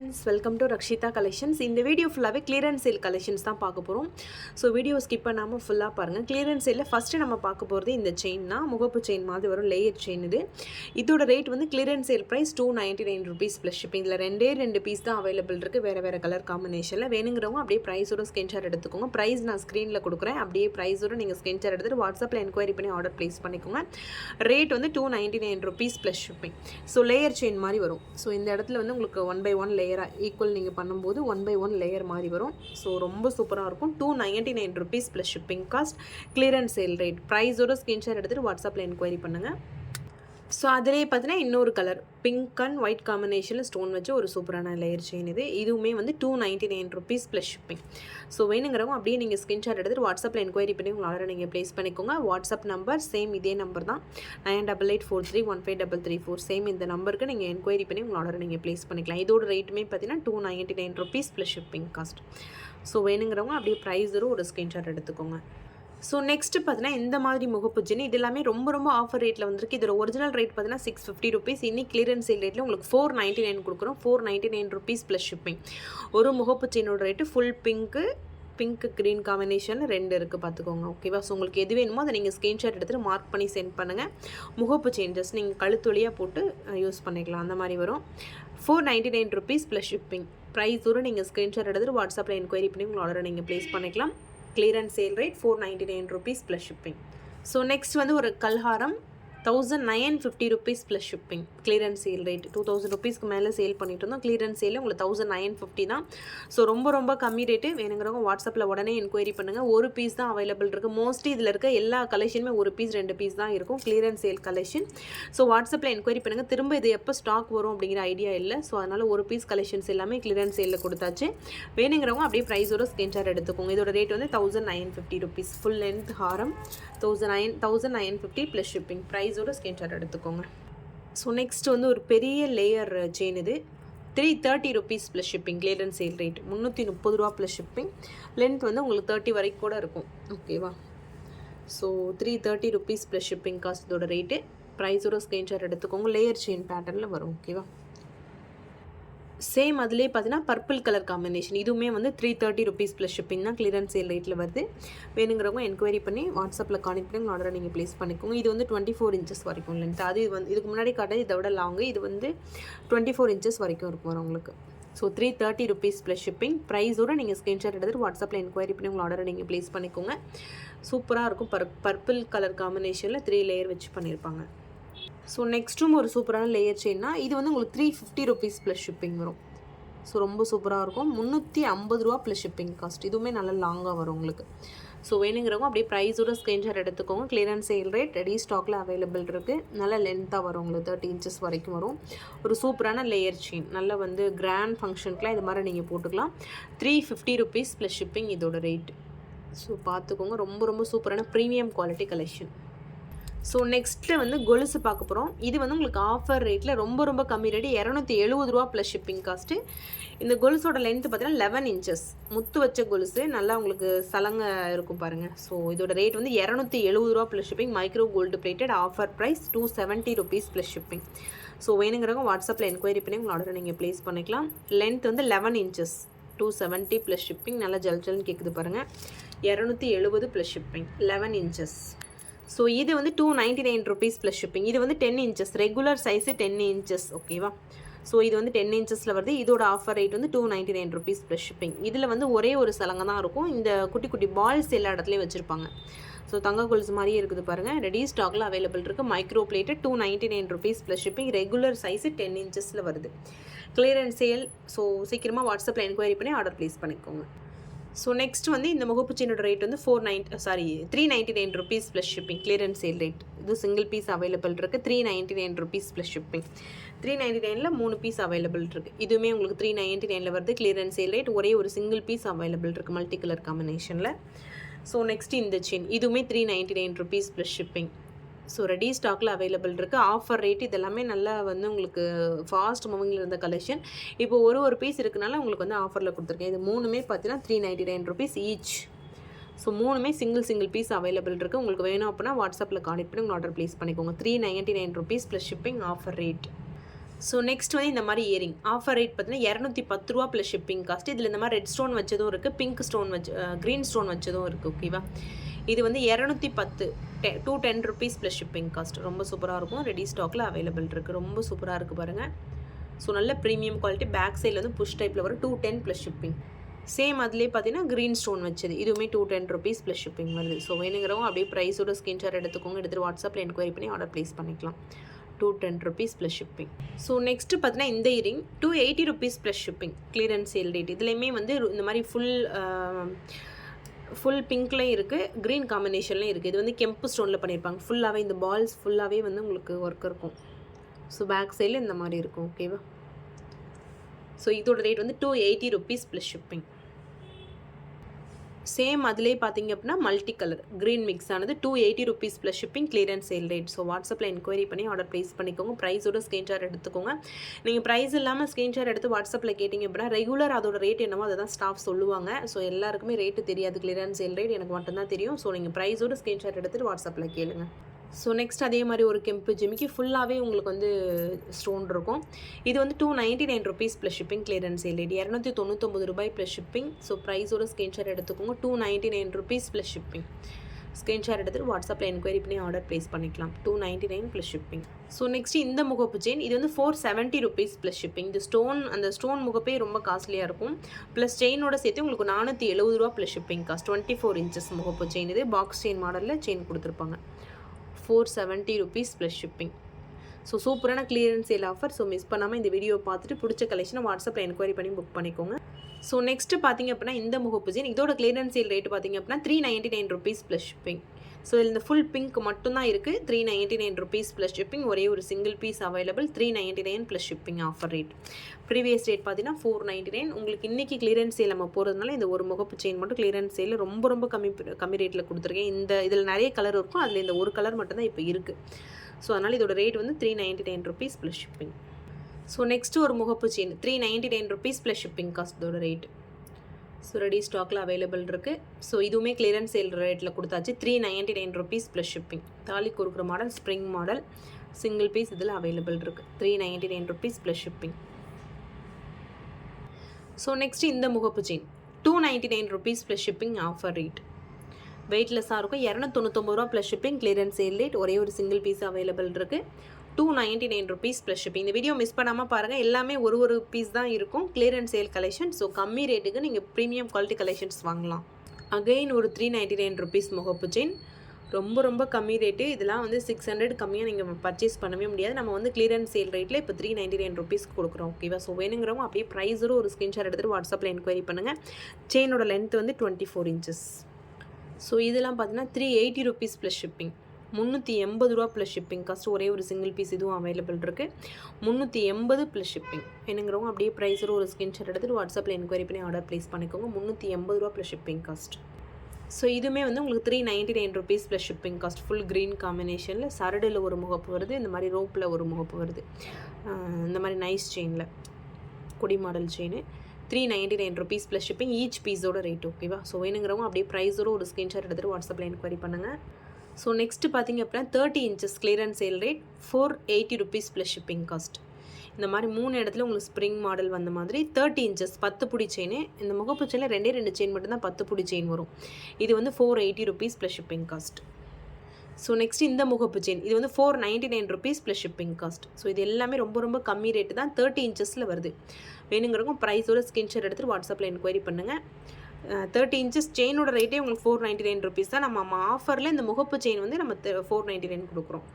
Friends welcome to Rakshitha collections இந்த video ஃபுல்லாகவே clearance sale collections தான் பார்க்க போகிறோம் ஸோ வீடியோ ஸ்கிப் பண்ணாமல் ஃபுல்லாக பாருங்கள் கிளியரன்ஸ் சேலில் ஃபஸ்ட்டு நம்ம பார்க்க போகிறது இந்த செயின் தான். முகப்பு செயின் மாதிரி வரும். லேயர் செயின் இது. இதோட ரேட் வந்து clearance sale price two ninety nine rupees plus shipping இதில் ரெண்டே ரெண்டு பீஸ் தான் அவைலபிள் இருக்குது வேறு வேறு கலர் காம்பினேஷனில் வேணுங்கிறவங்க அப்படியே ப்ரைஸோட ஸ்கிரீன்ஷாட் எடுத்துக்கோங்க. ப்ரைஸ் நான் ஸ்க்ரீனில் கொடுக்குறேன். அப்படியே ப்ரைஸோட நீங்கள் ஸ்கிரீன்ஷாட் எடுத்துகிட்டு வாட்ஸ்அப்பில் என்கொயரி பண்ணி ஆர்டர் ப்ளேஸ் பண்ணிக்கோங்க. ரேட் வந்து two ninety nine rupees plus shipping so layer chain மாதிரி வரும். ஸோ இந்த இடத்துல வந்து உங்களுக்கு ஒன் பை ஒன் லேயராக ஈக்குவல் நீங்கள் பண்ணும்போது ஒன் பை ஒன் லேயர் மாதிரி வரும். ஸோ ரொம்ப சூப்பராக இருக்கும். Two ninety nine rupees plus shipping cost clearance sale rate ப்ரைஸோட screenshot எடுத்துகிட்டு வாட்ஸ்அப்பில் என்கொயரி பண்ணுங்கள் ஸோ அதிலே பார்த்தீங்கன்னா இன்னொரு கலர் பிங்க் அண்ட் ஒயிட் காம்பினேஷனில் ஸ்டோன் வச்சு ஒரு சூப்பரான லேயர் செயின் இது. இதுவுமே வந்து two ninety nine rupees plus shipping so வேணுங்கிறவங்க அப்படியே நீங்கள் ஸ்க்ரீன்ஷாட் எடுத்துகிட்டு வாட்ஸ்அப்பில் என்கொயரி பண்ணி உங்கள் ஆர்டர் நீங்கள் ப்ளேஸ் பண்ணிக்கோங்க. வாட்ஸ்அப் நம்பர் சேம் இதே நம்பர் தான். Nine double eight four three one five double three four same இந்த நம்பருக்கு நீங்கள் என்கொயரி பண்ணி உங்கள் ஆர்டர் நீங்கள் ப்ளேஸ் பண்ணிக்கலாம். இதோட ரேட்டுமே பார்த்தீங்கன்னா two ninety nine rupees plus shipping cost so வேணுங்கிறவங்க அப்படியே ப்ரைஸ் ஒரு ஸ்க்ரீன்ஷாட் எடுத்துக்கோங்க. ஸோ நெக்ஸ்ட்டு பார்த்தீங்கன்னா இந்த மாதிரி முகப்பு ஜின் இது எல்லாமே ரொம்ப ரொம்ப ஆஃபர் ரேட்டில் வந்திருக்கு. இதில் ஒரிஜினல் ரேட் பார்த்தீங்கன்னா சிக்ஸ் ஃபிஃப்டி ருபீஸ் இன்னைக்கு கிளியரன்ஸ் சேல் ரேட்டில் உங்களுக்கு ஃபோர் நைன்ட்டி நைன் கொடுக்குறோம். Four ninety nine rupees plus shipping ஒரு முகப்பு செயினோட rate full pink pink green combination ரெண்டு இருக்குது பார்த்துக்கோங்க. ஓகேவா ஸோ உங்களுக்கு எது வேணுமோ அதை நீங்கள் ஸ்க்ரீன்ஷாட் எடுத்துகிட்டு மார்க் பண்ணி சென்ட் பண்ணுங்கள் முகப்பு சேஞ்சஸ் நீங்கள் கழுத்தொழியாக போட்டு யூஸ் பண்ணிக்கலாம். அந்த மாதிரி வரும். Four ninety nine rupees plus shipping ப்ரைஸோடு நீங்கள் ஸ்க்ரீன்ஷாட் எடுத்துகிட்டு வாட்ஸ்அப்பில் என்கொயரி பண்ணி உங்கள் ஆர்டரை நீங்கள் ப்ளேஸ் பண்ணிக்கலாம். Clearance sale rate four ninety nine rupees plus shipping so next வந்து ஒரு கல்ஹாரம். Thousand nine fifty rupees plus shipping clearance sale rate two thousand ருபீஸ்க்கு மேலே சேல் பண்ணிட்டு இருந்தோம் கிளியரன்ஸ் சேல் உங்களுக்கு தௌசண்ட் நைன் ஃபிஃப்டி தான். ஸோ ரொம்ப ரொம்ப கம்மி ரேட்டு வேணுங்கிறவங்க வாட்ஸ்அப்பில் உடனே என்கொயரி பண்ணுங்கள் ஒரு பீஸ் தான் அவைலபிள் இருக்குது மோஸ்ட்லி இதில் இருக்க எல்லா கலெக்ஷனுமே ஒரு பீஸ் ரெண்டு பீஸ் தான் இருக்கும். கிளியரன்ஸ் சேல் கலெக்ஷன் ஸோ வாட்ஸ்அப்பில் என்கொயரி பண்ணுங்கள் திரும்ப இது எப்போ ஸ்டாக் வரும் அப்படிங்கிற ஐடியா இல்லை. ஸோ அதனால் ஒரு பீஸ் கலெக்ஷன்ஸ் எல்லாமே கிளியரன்ஸ் சேலில் கொடுத்தாச்சு. வேணுங்கிறவங்க அப்படியே ப்ரைஸோட ஸ்கிரீன்ஷாட் எடுத்துக்கோங்க. இதோட ரேட் வந்து thousand nine fifty rupees full length ஹாரம். Thousand nine thousand nine fifty plus shipping price ப்ரைஸோட screenshot எடுத்துக்கோங்க. ஸோ நெக்ஸ்ட் வந்து ஒரு பெரிய லேயர் செயின் uh, இது. Three thirty rupees plus shipping clearance sale rate முந்நூற்றி முப்பது ரூபா ப்ளஸ் ஷிப்பிங் லென்த் வந்து உங்களுக்கு தேர்ட்டி வரைக்கும் கூட இருக்கும். ஓகேவா so three thirty rupees plus shipping cost இதோட ரேட்டு ப்ரைஸோட ஸ்க்ரீன்ஷாட் எடுத்துக்கோங்க. லேயர் செயின் பேட்டர்னில் வரும். ஓகேவா சேம் அதுலேயே பார்த்தீங்கன்னா பர்பிள் கலர் காம்பினேஷன் இதுவுமே வந்து three thirty rupees plus shipping தான் கிளியரன்ஸ் சேல் ரேட்டில் வருது. வேணுங்கிறவங்க என்கொயரி பண்ணி வாட்ஸ்அப்பில் கான்டெக்ட் பண்ணி ஆர்டரை நீங்கள் ப்ளேஸ் பண்ணிக்கோங்க. இது வந்து டுவெண்ட்டி ஃபோர் இன்ச்சஸ் வரைக்கும் லென்த் அது இது வந்து இதுக்கு முன்னாடி காட்டது இதை விட லாங்கு இது வந்து டுவெண்ட்டி ஃபோர் இன்ச்சஸ் வரைக்கும் இருக்கும் உங்களுக்கு. So three thirty rupees plus shipping ப்ரைஸோட நீங்கள் ஸ்க்ரீன்ஷாட் எடுத்துகிட்டு வாட்ஸ்அப்பில் என்கொயரி பண்ணி உங்கள் ஆர்டரை நீங்கள் ப்ளேஸ் பண்ணிக்கோங்க. சூப்பராக இருக்கும். பர் பர்பிள் கலர் காம்பினேஷனில் த்ரீ லேயர் வச்சு பண்ணியிருப்பாங்க ஸோ நெக்ஸ்ட்டும் ஒரு சூப்பரான லேயர் செயின்னா இது வந்து உங்களுக்கு three fifty rupees plus shipping வரும். ஸோ ரொம்ப சூப்பராக இருக்கும். முந்நூற்றி ஐம்பது ரூபா ப்ளஸ் ஷிப்பிங் காஸ்ட் இதுவுமே நல்லா லாங்காக வரும் உங்களுக்கு. ஸோ வேணுங்கிறவங்க அப்படியே ப்ரைஸோட ஸ்க்ரீன்ஷாட் எடுத்துக்கோங்க. கிளியரன்ஸ் சேல் ரேட் ரெடி ஸ்டாக்கில் அவைலபிள் இருக்குது நல்ல லென்த்தாக வரும் உங்களுக்கு. தேர்ட்டி இன்ச்சஸ் வரைக்கும் வரும். ஒரு சூப்பரான லேயர் செயின் நல்லா வந்து கிராண்ட் ஃபங்க்ஷனுக்குலாம் இது மாதிரி நீங்கள் போட்டுக்கலாம். Three fifty rupees plus shipping இதோட ரேட் ஸோ பார்த்துக்கோங்க. ரொம்ப ரொம்ப சூப்பரான premium quality collection so next வந்து கொலுசு பார்க்க போகிறோம் இது வந்து உங்களுக்கு ஆஃபர் ரேட்டில் ரொம்ப ரொம்ப கம்மி ரேட்டு இரநூத்தி எழுபது ரூபா ப்ளஸ் ஷிப்பிங் காஸ்ட்டு இந்த கொலுசோட லென்த்து பார்த்தீங்கன்னா லெவன் இன்ச்சஸ் முத்து வச்ச கொலுசு. நல்லா உங்களுக்கு சலங்க இருக்கும் பாருங்கள் ஸோ இதோட ரேட் வந்து இரநூத்தி எழுபது ரூபா plus shipping micro gold plated offer price two seventy rupees plus shipping so வேணுங்கிறவங்க வாட்ஸ்அப்பில் என்கொயரி பண்ணி உங்கள் ஆர்டரை நீங்கள் ப்ளேஸ் பண்ணிக்கலாம். லென்த் வந்து eleven inches two seventy plus shipping நல்லா ஜல் ஜல்னு கேட்குது பாருங்கள் இரநூத்தி எழுபது plus shipping eleven inches so இது வந்து two ninety nine rupees plus shipping இது வந்து ten inches regular size ten inches ஓகேவா ஸோ இது வந்து டென் இன்ச்சஸில் வருது. இதோட ஆஃபர் ரேட் வந்து two ninety nine rupees plus shipping இதில் வந்து ஒரே ஒரு சலங்கை தான் இருக்கும். இந்த குட்டி குட்டி பால்ஸ் எல்லா இடத்துலையும் வச்சுருப்பாங்க. ஸோ தங்க கொலுசு மாதிரியே இருக்குது பாருங்கள் ரெடி ஸ்டாக்கில் அவைலபிள் இருக்குது micro plate two ninety nine rupees plus shipping regular size ten இன்ச்சஸில் வருது. கிளியரன்ஸ் சேல் ஸோ சீக்கிரமாக வாட்ஸ்அப்பில் என்கொயரி பண்ணி ஆர்டர் ப்ளேஸ் பண்ணிக்கோங்க. ஸோ நெக்ஸ்ட் வந்து இந்த முகப்பு செயினோட ரேட் வந்து four nine sorry three ninety nine rupees plus shipping clearance sale rate இது சிங்கிள் பீஸ் அவைலபிள் இருக்குது three ninety nine rupees plus shipping three ninety நைனில் மூணு பீஸ் அவைலபிள் இருக்குது இதுவுமே உங்களுக்கு த்ரீ நைன்ட்டி நைனில் வருது. கிளியரன்ஸ் சேல் ரேட் ஒரே ஒரு சிங்கிள் பீஸ் அவைலபிள் இருக்குது மல்டி கலர் காம்பினேஷனில் ஸோ நெக்ஸ்ட் இந்த செயின் இதுவுமே three ninety nine rupees plus shipping so ready ஸ்டாக்கில் அவைலபிள் இருக்குது ஆஃபர் ரேட் இதெல்லாமே நல்லா வந்து உங்களுக்கு ஃபாஸ்ட் மூவிங்கில் இருந்த கலெக்ஷன் இப்போ ஒரு ஒரு பீஸ் இருக்கனால உங்களுக்கு வந்து ஆஃபரில் கொடுத்துருக்கேன். இது மூணுமே பார்த்தீங்கன்னா three ninety nine rupees each so மூணுமே சிங்கிள் சிங்கிள் பீஸ் அவைலபிள் இருக்குது உங்களுக்கு வேணும் அப்படின்னா வாட்ஸ்அப்பில் கான்டெக்ட் பண்ணி உங்கள் ஆர்டர் ப்ளேஸ் பண்ணிக்கோங்க. Three ninety nine rupees plus shipping offer rate so next வந்து இந்த மாதிரி இயரிங் ஆஃபர் ரேட் பார்த்தீங்கன்னா இரநூத்தி பத்து ரூபா ப்ளஸ் ஷிப்பிங் காஸ்ட் இதில் இந்த மாதிரி ரெட் ஸ்டோன் வச்சதும் இருக்குது பிங்க் ஸ்டோன் வச்சு க்ரீன் ஸ்டோன் வச்சதும் இருக்குது ஓகேவா இது வந்து இரநூத்தி பத்து te two ten rupees plus shipping cost ரொம்ப சூப்பராக இருக்கும். ரெடி ஸ்டாக்கில் அவைலபிள் இருக்குது ரொம்ப சூப்பராக இருக்குது பாருங்கள் ஸோ நல்ல ப்ரீமியம் குவாலிட்டி பேக் சைடில் வந்து புஷ் டைப்பில் வரும். Two ten plus shipping same அதுலேயே பார்த்தீங்கன்னா க்ரீன் ஸ்டோன் வச்சது. இதுவுமே two ten rupees plus shipping வருது. ஸோ வேணுங்கிறவங்க அப்படியே ப்ரைஸோட ஸ்கிரீன்ஷாட் எடுத்துக்கோங்க. எடுத்துகிட்டு வாட்ஸ்அப்பில் என்கொயரி பண்ணி ஆர்டர் ப்ளேஸ் பண்ணிக்கலாம். Two ten rupees plus shipping so next பார்த்தீங்கன்னா இந்த earring two eighty rupees plus shipping clearance sale rate இதுலேயுமே வந்து இந்த மாதிரி ஃபுல் ஃபுல் பிங்க்லேயும் இருக்குது க்ரீன் காம்பினேஷன்லேயும் இருக்குது இது வந்து கெம்பு ஸ்டோனில் பண்ணியிருப்பாங்க ஃபுல்லாகவே இந்த பால்ஸ் ஃபுல்லாகவே வந்து உங்களுக்கு ஒர்க் இருக்கும். ஸோ பேக் சைடில் இந்த மாதிரி இருக்கும் ஓகேவா ஸோ இதோட ரேட் வந்து two eighty rupees plus shipping same அதிலே பார்த்தீங்க அப்படின்னா மல்டி கலர் க்ரீன் மிக்ஸ் ஆனது two eighty rupees plus shipping clearance sale rate so வாட்ஸ்அப்பில் என்கொயரி பண்ணி ஆர்டர் ப்ளேஸ் பண்ணிக்கோங்க. ப்ரைஸோட ஸ்க்ரீன்ஷாட் எடுத்துக்கோங்க. நீங்கள் ப்ரைஸ் இல்லாமல் ஸ்க்ரீன்ஷாட் எடுத்து வாட்ஸ்அப்பில் கேட்டிங்க அப்படின்னா ரெகுலர் அதோட ரேட் என்னமோ அதை தான் ஸ்டாஃப் சொல்லுவாங்க. ஸோ எல்லாருக்குமே ரேட்டு தெரியாது. கிளியரன்ஸ் சேல் ரேட் எனக்கு மட்டும்தான் தெரியும். ஸோ நீங்கள் ப்ரைஸோட ஸ்க்ரீன்ஷாட் எடுத்துகிட்டு வாட்ஸ்அப்பில் கேளுங்க. ஸோ நெக்ஸ்ட் அதே மாதிரி ஒரு கெம்பு ஜிமிக்கு ஃபுல்லாகவே உங்களுக்கு வந்து ஸ்டோன் இருக்கும். இது வந்து two ninety nine rupees plus shipping clearance LED இரநூத்தி தொண்ணூத்தொம்பது ரூபாய் ப்ளஸ் ஷிப்பிங் ஸோ ப்ரைஸோட ஸ்க்ரீன்ஷாட் எடுத்துக்கோங்க. Two ninety nine rupees plus shipping screenshot எடுத்துகிட்டு வாட்ஸ்அப்பில் என்கொயரி பண்ணி ஆர்டர் ப்ளேஸ் பண்ணிக்கலாம். Two ninety nine plus shipping so next இந்த முகப்பு செயின் இது வந்து four seventy rupees plus shipping இந்த ஸ்டோன் அந்த ஸ்டோன் முகப்பே ரொம்ப காஸ்ட்லியாக இருக்கும். ப்ளஸ் செயினோட சேர்த்து உங்களுக்கு நானூற்றி எழுபது ரூபா plus shipping cost twenty four inches முகப்பு செயின் இது. பாக்ஸ் செயின் மாடலில் செயின் கொடுத்துருப்பாங்க. Four seventy rupees plus shipping so சூப்பரான clearance sale offer so miss பண்ணாமல் இந்த வீடியோ பார்த்துட்டு பிடிச்ச கலெக்ஷனை வாட்ஸ்அப்பில் என்கொயரி பண்ணி புக் பண்ணிக்கோங்க. ஸோ நெக்ஸ்ட்டு பார்த்தீங்க அப்படின்னா இந்த முகப்பு ஜீன் இதோட கிளியரன்ஸ் சேல் ரேட் பார்த்தீங்க அப்படின்னா three ninety nine rupees plus shipping so இந்த ஃபுல் பிங்க் மட்டும்தான் இருக்குது three ninety nine rupees plus shipping ஒரே ஒரு single piece available three ninety nine plus shipping offer rate previous rate பார்த்தீங்கன்னா four ninety nine உங்களுக்கு இன்றைக்கி கிளியரன்ஸ் சேல் நம்ம போகிறதுனால இந்த ஒரு முகப்பு செயின் மட்டும் கிளியரன்ஸ் சேல் ரொம்ப ரொம்ப கம்மி கம்மி ரேட்டில் கொடுத்துருக்கேன். இந்த இதில் நிறைய கலர் இருக்கும். அதில் இந்த ஒரு கலர் மட்டும்தான் இப்போ இருக்குது ஸோ அதனால் இதோட ரேட் வந்து three ninety nine rupees plus shipping so next ஒரு முகப்பு chain three ninety nine rupees plus shipping cost இதோட ரேட் ஸோ ரெடி ஸ்டாக்கில் அவைலபிள் இருக்குது ஸோ இதுவுமே கிளியரன்ஸ் சேல் ரேட்டில் கொடுத்தாச்சு. Three ninety nine rupees plus shipping தாலி கொடுக்குற model spring model single piece இதில் அவைலபிள் இருக்குது three ninety nine rupees plus shipping so next இந்த முகப்பு chain two ninety nine rupees plus shipping offer rate வெயிட்லெஸ்ஸாக இருக்கும். இரநூத்தொண்ணூத்தொம்பது ரூபா plus shipping clearance sale rate ஒரே ஒரு சிங்கிள் பீஸ் அவைலபிள் இருக்குது two ninety nine rupees plus shipping இந்த video miss பண்ணாமல் பாருங்கள் எல்லாமே ஒரு ஒரு பீஸ் தான் இருக்கும். கிளியரன்ஸ் சேல் கலெக்ஷன் ஸோ கம்மி ரேட்டுக்கு நீங்கள் ப்ரீமியம் குவாலிட்டி கலெக்ஷன்ஸ் வாங்கலாம். அகைன் ஒரு த்ரீ நைன்ட்டி நைன் ருபீஸ் முகப்பு செயின் ரொம்ப ரொம்ப கம்மி ரேட்டு இதெல்லாம் வந்து சிக்ஸ் ஹண்ட்ரட் கம்மியாக நீங்கள் பர்ச்சேஸ் பண்ணவே முடியாது. நம்ம வந்து கிளியரன்ஸ் சேல் ரேட்டில் இப்போ த்ரீ நைன்ட்டி நைன் ருபீஸ் கொடுக்குறோம். ஓகேவா ஸோ வேணுங்கிறவங்க அப்படியே ப்ரைஸோட ஒரு ஸ்க்ரீன்ஷாட் எடுத்துகிட்டு வாட்ஸ்அப்பில் என்கொயரி பண்ணுங்கள் செயினோட லென்த் வந்து டுவெண்ட்டி ஃபோர் இன்ச்சஸ் ஸோ இதெல்லாம் பார்த்தீங்கன்னா three eighty rupees plus shipping முந்நூற்றி எண்பது ரூபா ப்ளஸ் ஷிப்பிங் காஸ்ட் ஒரே ஒரு சிங்கிள் பீஸ் இதுவும் அவைலபிள் இருக்குது முந்நூற்றி எண்பது ப்ளஸ் ஷிப்பிங் என்னங்கிறவங்க அப்படியே ப்ரைஸில் ஒரு ஸ்கிரீன்ஷாட் எடுத்துகிட்டு வாட்ஸ்அப்பில் என்கொயரி பண்ணி ஆர்டர் ப்ளேஸ் பண்ணிக்கோங்க. முந்நூற்றி எண்பது ரூபா ப்ளஸ் ஷிப்பிங் காஸ்ட் ஸோ இதுவுமே வந்து உங்களுக்கு three ninety nine rupees plus shipping cost full green காம்பினேஷனில் சரடில் ஒரு முகப்பு வருது இந்த மாதிரி ரோப்பில் ஒரு முகப்பு வருது. இந்த மாதிரி நைஸ் செயினில் கொடி model chain three ninety nine rupees plus shipping each பீஸோட ரேட் ஓகேவா ஸோ வேணுங்கிறவங்க அப்படியே ப்ரைஸோட ஒரு ஸ்க்ரீன்ஷாட் எடுத்துகிட்டு வாட்ஸ்அப்பில் என்கொயரி பண்ணுங்கள் ஸோ நெக்ஸ்ட்டு பார்த்தீங்க அப்படின்னா thirty inches clearance sale rate four eighty rupees plus shipping cost இந்த மாதிரி மூணு இடத்துல உங்களுக்கு ஸ்ப்ரிங் மாடல் வந்த மாதிரி தேர்ட்டி இன்ச்சஸ் பத்து புடி செயின் இந்த முகப்பு செயினில் ரெண்டே ரெண்டு செயின் மட்டும்தான் பத்து புடி செயின் வரும். இது வந்து four eighty rupees plus shipping cost so next இந்த முகப்பு செயின் இது வந்து four ninety nine rupees plus shipping cost so இது எல்லாமே ரொம்ப ரொம்ப கம்மி ரேட்டு தான் தேர்ட்டி இன்ச்சஸில் வருது. வேணுங்கிறவங்க ப்ரைஸோட ஸ்கிரீன்ஷாட் எடுத்துகிட்டு வாட்ஸ்அப்பில் என்கொயரி பண்ணுங்கள் தேர்ட்டி இன்ச்சஸ் செயினோட ரேட்டே உங்களுக்கு ஃபோர் நைன்ட்டி நைன் ருபீஸ் தான். நம்ம ஆஃபரில் இந்த முகப்பு செயின் வந்து நம்ம ஃபோர் நைன்ட்டி நைன் கொடுக்குறோம்.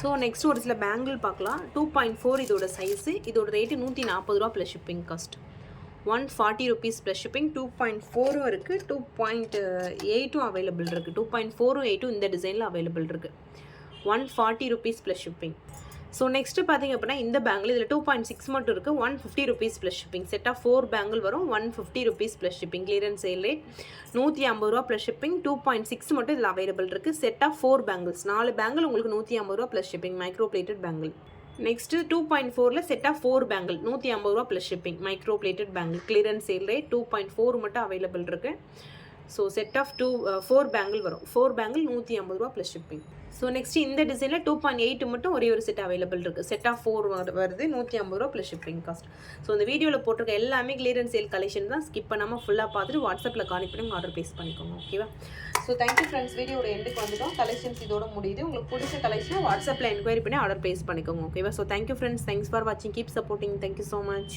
ஸோ நெக்ஸ்ட் ஒரு சில பேங்கிள் பார்க்கலாம். டூ பாயிண்ட் ஃபோர் இதோட சைஸு இதோட ரேட்டு நூற்றி நாற்பது ரூபா plus shipping cost one forty rupees plus shipping two point ஃபோரும் இருக்குது டூ பாயிண்ட் எயிட்டும் அவைலபிள் இருக்குது டூ பாயிண்ட் ஃபோரும் எயிட்டும் இந்த டிசைனில் அவைலபிள் இருக்குது one forty rupees plus shipping so next பார்த்தீங்க அப்படின்னா இந்த பேங்கில் இதில் டூ பாயிண்ட் சிக்ஸ் மட்டும் இருக்குது one fifty rupees plus shipping செட்டாக ஃபோர் பேங்கிள் வரும். One fifty rupees plus shipping clearance sale rate நூற்றி ஐம்பது ரூபா plus shipping two point six மட்டும் இதில் அவைலபிள் இருக்குது செட்டாக ஃபோர் பேங்கிள்ஸ் நாலு பேங்கிள் உங்களுக்கு நூற்றி ஐம்பது ரூபா plus shipping micro plated bangle next two point ஃபோரில் செட்டாக ஃபோர் பேங்கிள் நூற்றி ஐம்பது ரூபா plus shipping micro plated bangle clearance sale rate two point four மட்டும் அவைலபிள் இருக்குது so set of two four bangle வரும். ஃபோர் பேங்கிள் நூற்றி ஐம்பது ரூபா ப்ளஸ் ஷிப்பிங் ஸோ நெக்ஸ்ட் இந்த டிசைனில் டூ பாயிண்ட் எயிட் மட்டும் ஒரே ஒரு செட் அவைலபிள் இருக்குது செட் ஆஃப் ஃபோர் வருது நூற்றி ஐம்பது ரூபா ப்ளஸ் ஷிப்பிங் காஸ்ட் ஸோ இந்த வீடியோவில் போட்டிருக்க எல்லாமே கிளியரன்ஸ் சேல் கலெக்ஷன் தான். ஸ்கிப் பண்ணாமல் ஃபுல்லாக பார்த்துட்டு வாட்ஸ்அப்பில் காலி பண்ணி ஆர்டர் ப்ளேஸ் பண்ணிக்கோங்க ஓகேவா ஸோ தேங்க்யூ ஃப்ரெண்ட்ஸ் வீடியோட எண்டுக்கு வந்துட்டோம். கலெக்ஷன்ஸ் இதோட முடியுது. உங்களுக்கு பிடிச்ச கலெக்ஷன் வாட்ஸ்அப்பில் என்கொயரி பண்ணி ஆர்டர் ப்ளேஸ் பண்ணிக்கோங்க ஓகேவா so thank you friends thanks for வாட்சிங் keep supporting thank you so much